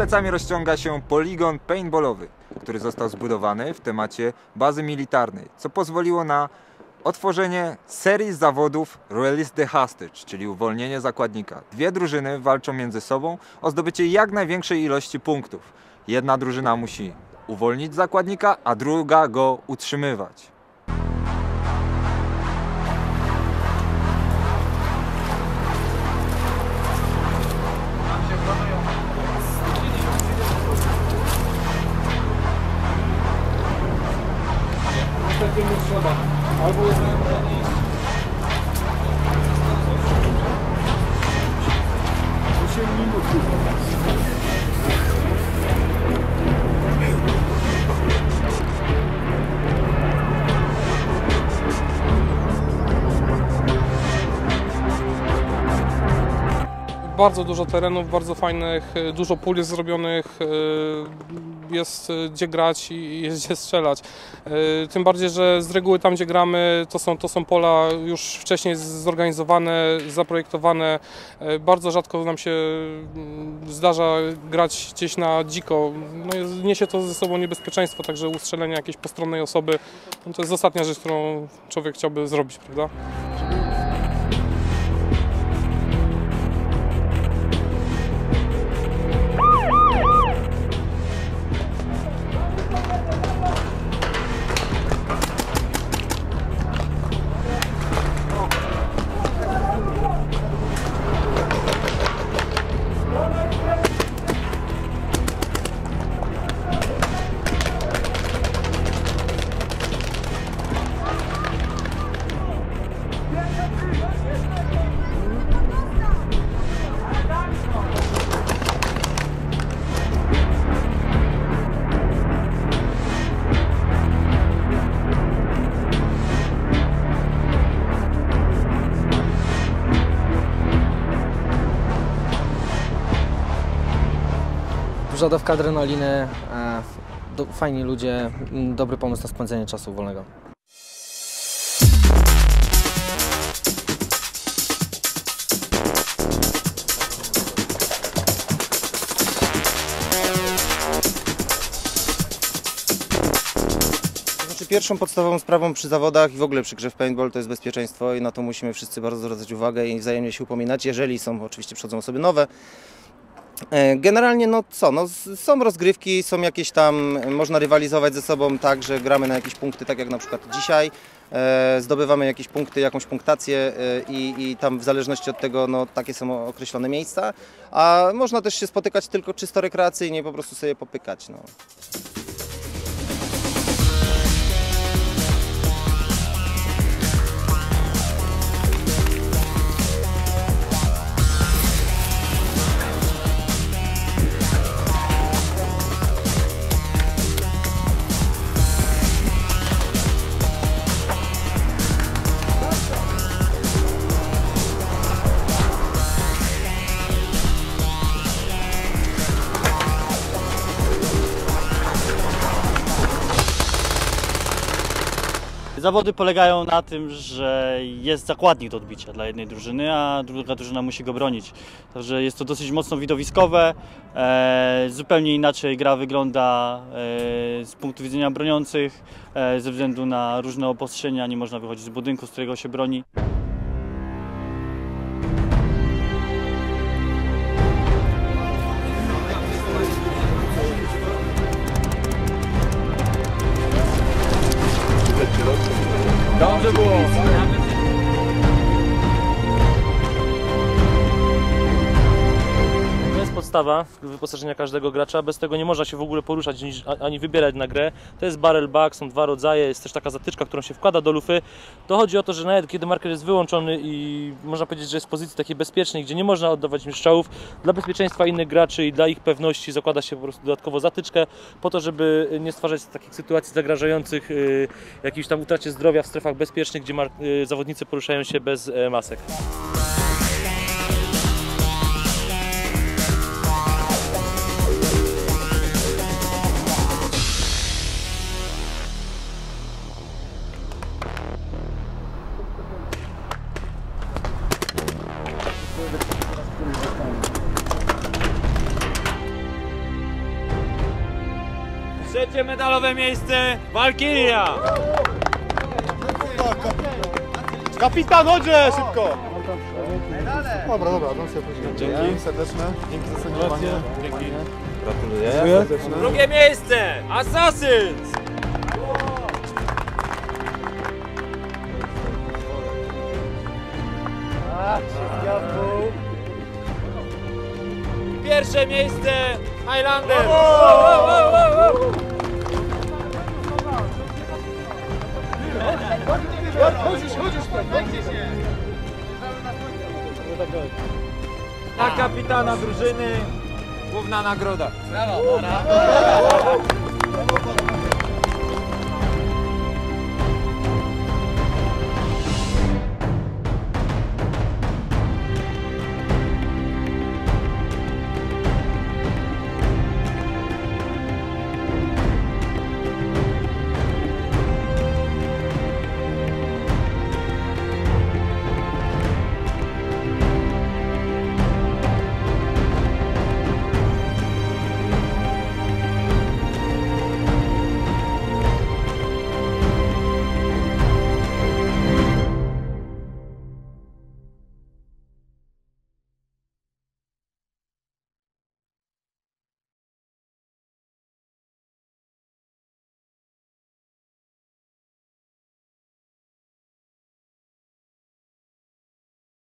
plecami rozciąga się poligon paintballowy, który został zbudowany w temacie bazy militarnej, co pozwoliło na otworzenie serii zawodów Release the Hostage, czyli uwolnienie zakładnika. Dwie drużyny walczą między sobą o zdobycie jak największej ilości punktów. Jedna drużyna musi uwolnić zakładnika, a druga go utrzymywać. Bardzo dużo terenów, bardzo fajnych, y, dużo pól jest zrobionych, y, jest y, gdzie grać i jest gdzie strzelać. Tym bardziej, że z reguły tam, gdzie gramy, to są, to są pola już wcześniej zorganizowane, zaprojektowane. Bardzo rzadko nam się mm, zdarza grać gdzieś na dziko. No, niesie to ze sobą niebezpieczeństwo, także ustrzelenie jakiejś postronnej osoby no, to jest ostatnia rzecz, którą człowiek chciałby zrobić, prawda? Duża dawka adrenaliny, e, do, fajni ludzie, dobry pomysł na spędzenie czasu wolnego. Znaczy pierwszą podstawową sprawą przy zawodach i w ogóle przy grze w paintball to jest bezpieczeństwo i na to musimy wszyscy bardzo zwracać uwagę i wzajemnie się upominać, jeżeli są, oczywiście przychodzą osoby nowe. E, Generalnie no co, no są rozgrywki, są jakieś tam, można rywalizować ze sobą tak, że gramy na jakieś punkty, tak jak na przykład dzisiaj. E, Zdobywamy jakieś punkty, jakąś punktację e, i, i tam w zależności od tego no, takie są określone miejsca. A można też się spotykać tylko czysto rekreacyjnie, po prostu sobie popykać. No. Zawody polegają na tym, że jest zakładnik do odbicia dla jednej drużyny, a druga drużyna musi go bronić. Także jest to dosyć mocno widowiskowe. E, zupełnie inaczej gra wygląda e, z punktu widzenia broniących. E, ze względu na różne obostrzenia nie można wychodzić z budynku, z którego się broni. Podstawa wyposażenia każdego gracza. Bez tego nie można się w ogóle poruszać ani wybierać na grę. To jest barrel back, są dwa rodzaje, jest też taka zatyczka, którą się wkłada do lufy. To chodzi o to, że nawet kiedy marker jest wyłączony i można powiedzieć, że jest w pozycji takiej bezpiecznej, gdzie nie można oddawać strzałów, dla bezpieczeństwa innych graczy i dla ich pewności zakłada się po prostu dodatkowo zatyczkę po to, żeby nie stwarzać takich sytuacji zagrażających y, jakiejś tam utracie zdrowia w strefach bezpiecznych, gdzie y, zawodnicy poruszają się bez e, masek. Trzecie medalowe miejsce Walkiria. Kapitan, chodźże szybko! Dobra, dobra, no sobie później. Dzięki serdeczne, dzięki za sędziowanie. Gratuluję. Drugie miejsce Assassins. Pierwsze miejsce Highlander. Na kapitana drużyny główna nagroda.